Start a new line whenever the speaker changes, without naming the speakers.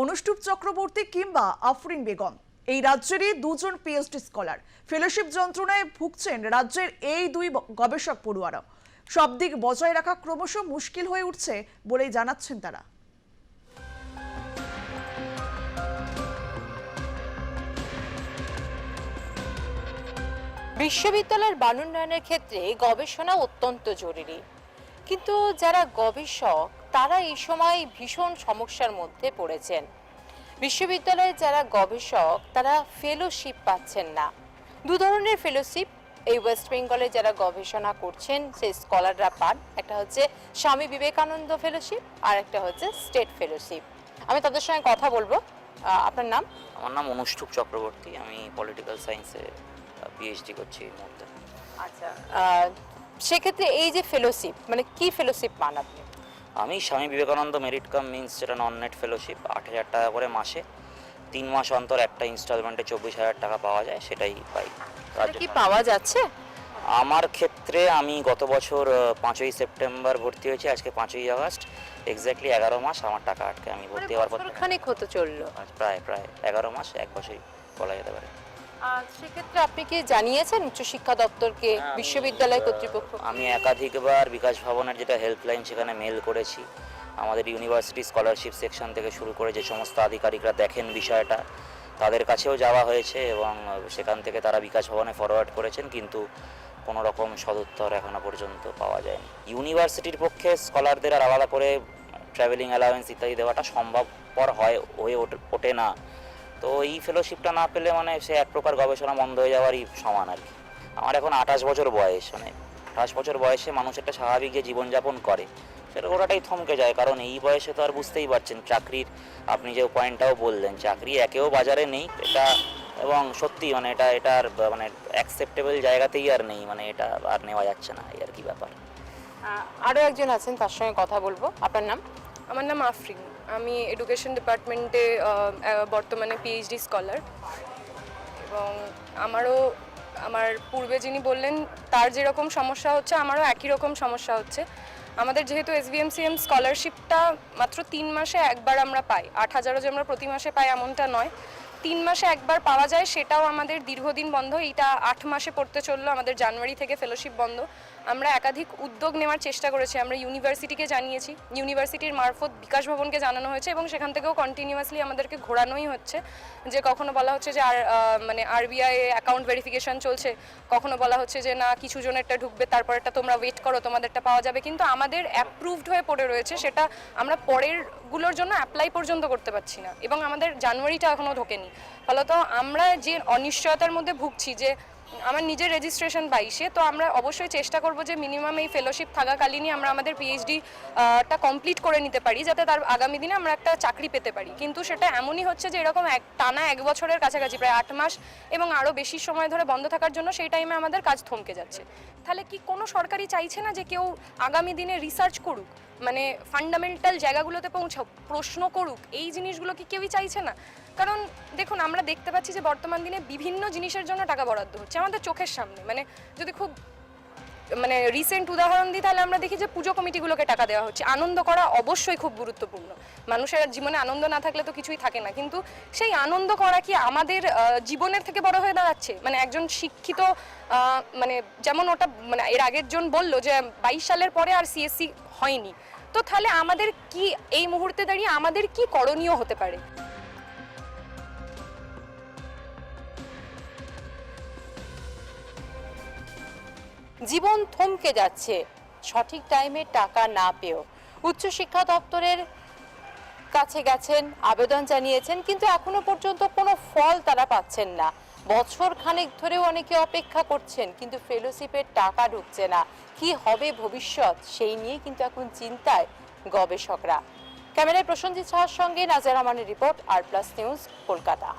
অনুষ্টুপ চক্রবর্তী কিংবা আফরিন বেগম। এই রাজ্যেরই দুজন পিএইচডি স্কলার ফেলোশিপ যন্ত্রণায় ভুগছেন রাজ্যের এই দুই গবেষক পড়ুয়ারা সব দিক বজায় রাখা ক্রমশ মুশকিল হয়ে উঠছে বলেই জানাচ্ছেন তারা।
বিশ্ববিদ্যালয়ের বানুন্নয়নের ক্ষেত্রে গবেষণা অত্যন্ত জরুরি। কিন্তু যারা গবেষক তারা এই সময় ভীষণ সমস্যার মধ্যে পড়েছেন। বিশ্ববিদ্যালয়ের যারা গবেষক তারা ফেলোশিপ পাচ্ছেন না। দু ধরনের ফেলোশিপ এই ওয়েস্ট বেঙ্গলে যারা গবেষণা করছেন সেই স্কলাররা পান। একটা হচ্ছে স্বামী বিবেকানন্দ ফেলোশিপ আর একটা হচ্ছে স্টেট ফেলোশিপ আমি তাদের সঙ্গে কথা বলব। আপনার নাম?
আমার নাম অনুষ্ঠুপ চক্রবর্তী। আমি পলিটিক্যাল সায়েন্সে পিএইচডি করছি এই মুহূর্তে।
আচ্ছা সেক্ষেত্রে এই যে ফেলোশিপ মানে কি ফেলোশিপ পান আপনি?
আমি Swami Vivekananda merit cum means যেটা নন নেট ফেলোশিপ আট হাজার টাকা করে মাসে। তিন মাস অন্তর একটা ইনস্টলমেন্টে চব্বিশ হাজার টাকা পাওয়া যায় সেটাই পাই।
কি পাওয়া যাচ্ছে?
আমার ক্ষেত্রে আমি গত বছর পাঁচই সেপ্টেম্বর ভর্তি হয়েছি আজকে পাঁচই আগস্ট। এক্স্যাক্টলি এগারো মাস আমার টাকা আটকে আমি ভর্তি হওয়ার পর
খানিক হতে চলল।
প্রায় প্রায় এগারো মাস এক বছরই বলা যেতে পারে।
সেক্ষেত্রে আপনি কি জানিয়েছেন উচ্চশিক্ষা দপ্তরকে
হ্যাঁ,
বিশ্ববিদ্যালয় কর্তৃপক্ষ?
আমি একাধিকবার বিকাশ ভবনের যেটা হেল্পলাইন সেখানে মেল করেছি। আমাদের ইউনিভার্সিটি স্কলারশিপ সেকশন থেকে শুরু করে যে সমস্ত আধিকারিকরা দেখেন বিষয়টা তাদের কাছেও যাওয়া হয়েছে এবং সেখান থেকে তারা বিকাশ ভবনে ফরওয়ার্ড করেছেন কিন্তু কোনো রকম সদুত্তর এখনও পর্যন্ত পাওয়া যায়নি। ইউনিভার্সিটির পক্ষে স্কলারদের আর আলাদা করে ট্রাভেলিং অ্যালাউয়েন্স ইত্যাদি দেওয়াটা সম্ভবপর হয় হয়ে ওঠে না। তো এই ফেলোশিপটা না পেলে মানে সে এক প্রকার গবেষণা বন্ধ হয়ে যাওয়ারই সমান আর কি। আমার এখন আঠাশ বছর বয়স মানে আঠাশ বছর বয়সে মানুষ একটা স্বাভাবিক যে জীবনযাপন করে সেটা ওটাটাই থমকে যায়। কারণ এই বয়সে তো আর বুঝতেই পারছেন চাকরির আপনি যে পয়েন্টটাও বললেন চাকরি একেও বাজারে নেই এটা এবং সত্যি মানে এটা এটা আর মানে অ্যাকসেপ্টেবল জায়গাতেই আর নেই মানে এটা আর নেওয়া যাচ্ছে না এই আর কি ব্যাপার।
আরও একজন আছেন তার সঙ্গে কথা বলব। আপনার নাম?
আমার নাম আফরিন। আমি এডুকেশন ডিপার্টমেন্টে বর্তমানে পিএইচডি স্কলার এবং আমারও, আমার পূর্বে যিনি বললেন, তার যেরকম সমস্যা হচ্ছে, আমারও একই রকম সমস্যা হচ্ছে। আমাদের যেহেতু এসবিএমসিএম স্কলারশিপটা মাত্র তিন মাসে একবার আমরা পাই, আট হাজারও যে আমরা প্রতি মাসে পাই এমনটা নয়। তিন মাসে একবার পাওয়া যায়, সেটাও আমাদের দীর্ঘদিন বন্ধ। এইটা আট মাসে পড়তে চলল, আমাদের জানুয়ারি থেকে ফেলোশিপ বন্ধ। আমরা একাধিক উদ্যোগ নেওয়ার চেষ্টা করেছি, আমরা ইউনিভার্সিটিকে জানিয়েছি। ইউনিভার্সিটির মারফত বিকাশ ভবনকে জানানো হয়েছে এবং সেখান থেকেও কন্টিনিউয়াসলি আমাদেরকে ঘোরানোই হচ্ছে। যে কখনো বলা হচ্ছে যে আর মানে আরবিআই অ্যাকাউন্ট ভেরিফিকেশন চলছে, কখনো বলা হচ্ছে যে না কিছু জনেরটা ঢুকবে, তারপরেরটা তোমরা ওয়েট করো, তোমাদেরটা পাওয়া যাবে। কিন্তু আমাদের অ্যাপ্রুভড হয়ে পড়ে রয়েছে, সেটা আমরা পরের গুলোর জন্য অ্যাপ্লাই পর্যন্ত করতে পারছি না। এবং আমাদের জানুয়ারিটা এখনও ঢোকেনি। ফলত আমরা যে অনিশ্চয়তার মধ্যে ভুগছি যে আমার নিজের রেজিস্ট্রেশন বাইশে, তো আমরা অবশ্যই চেষ্টা করব যে মিনিমাম এই ফেলোশিপ থাকাকালীনই আমরা আমাদের পিএইচডি টা কমপ্লিট করে নিতে পারি, যাতে তার আগামী দিনে আমরা একটা চাকরি পেতে পারি। কিন্তু সেটা এমনই হচ্ছে যে এরকম এক, টানা এক বছরের কাছাকাছি, প্রায় আট মাস এবং আরও বেশি সময় ধরে বন্ধ থাকার জন্য সেই টাইমে আমাদের কাজ থমকে যাচ্ছে। তাহলে কি কোনো সরকারি চাইছে না যে কেউ আগামী দিনে রিসার্চ করুক? মানে ফান্ডামেন্টাল জায়গাগুলোতে পৌঁছাক, প্রশ্ন করুক, এই জিনিসগুলো কি কেউই চাইছে না? কারণ দেখুন, আমরা দেখতে পাচ্ছি যে বর্তমান দিনে বিভিন্ন জিনিসের জন্য টাকা বরাদ্দ হচ্ছে আমাদের চোখের সামনে। মানে যদি খুব মানে রিসেন্ট উদাহরণ দিই, তাহলে আমরা দেখি যে পুজো কমিটিগুলোকে টাকা দেওয়া হচ্ছে। আনন্দ করা অবশ্যই খুব গুরুত্বপূর্ণ। মানুষের জীবনে আনন্দ না থাকলে তো কিছুই থাকে না। কিন্তু সেই আনন্দ করা কি আমাদের জীবনের থেকে বড় হয়ে দাঁড়াচ্ছে? মানে একজন শিক্ষিত মানে যেমন ওটা মানে এর আগের জন বলল যে বাইশ সালের পরে আর সিএসসি হয়নি। তো তাহলে আমাদের কি, এই মুহূর্তে দাঁড়িয়ে আমাদের কি করণীয় হতে পারে?
জীবন থমকে যাচ্ছে। সঠিক টাইমে টাকা না পেয়েও। উচ্চশিক্ষা দপ্তরের কাছে গেছেন, আবেদন জানিয়েছেন, কিন্তু এখনও পর্যন্ত কোনো ফল তারা পাচ্ছেন না। বছর খানেক ধরেও অনেকে অপেক্ষা করছেন, কিন্তু ফেলোশিপের টাকা ঢুকছে না। কি হবে ভবিষ্যৎ? সেই নিয়ে কিন্তু এখন চিন্তায় গবেষকরা। ক্যামেরায় প্রসঞ্জিৎ সাহার সঙ্গে নাজার রহমানের রিপোর্ট আর প্লাস নিউজ কলকাতা।